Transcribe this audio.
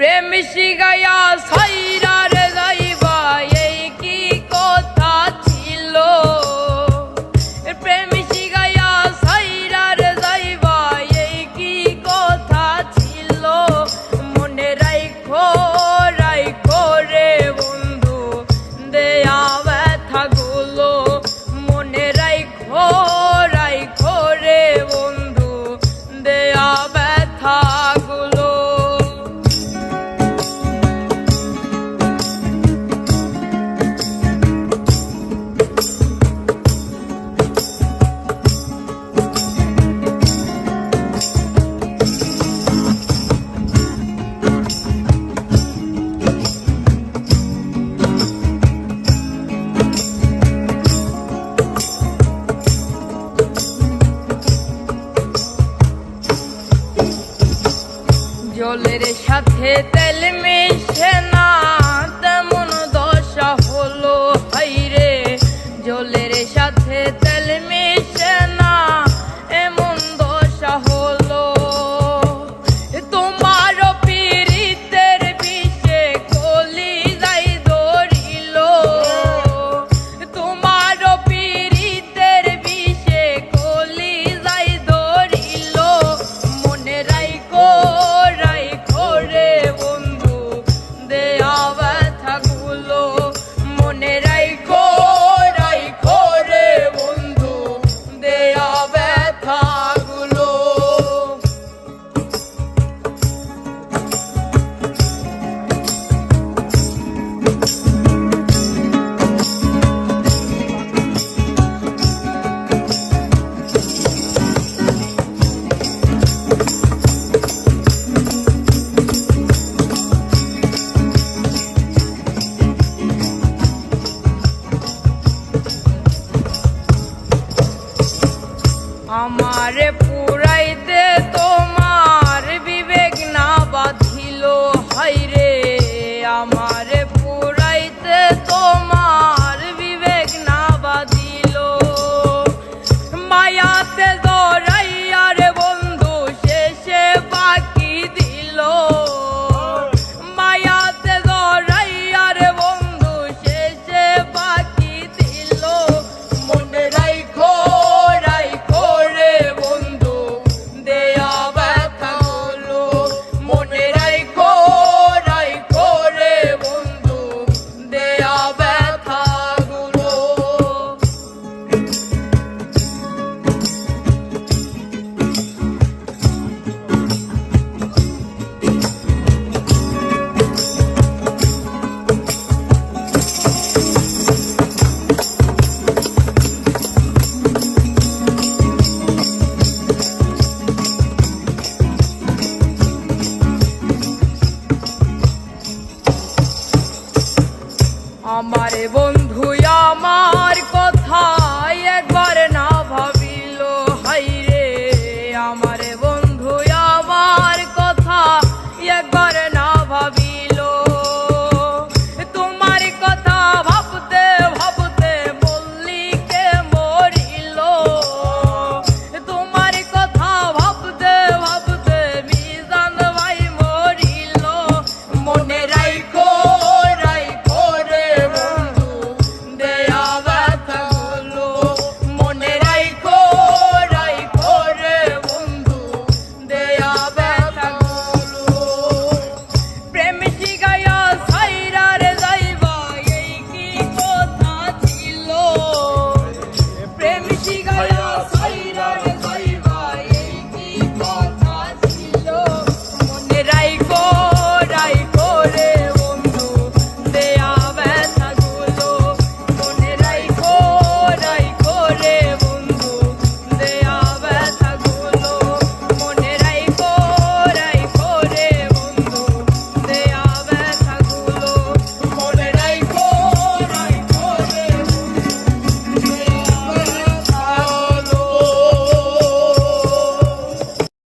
প্রেম শিগায়া সাইরা পটলের সাথে তেল মিশ हमारे আমার বন্ধু আমার কথা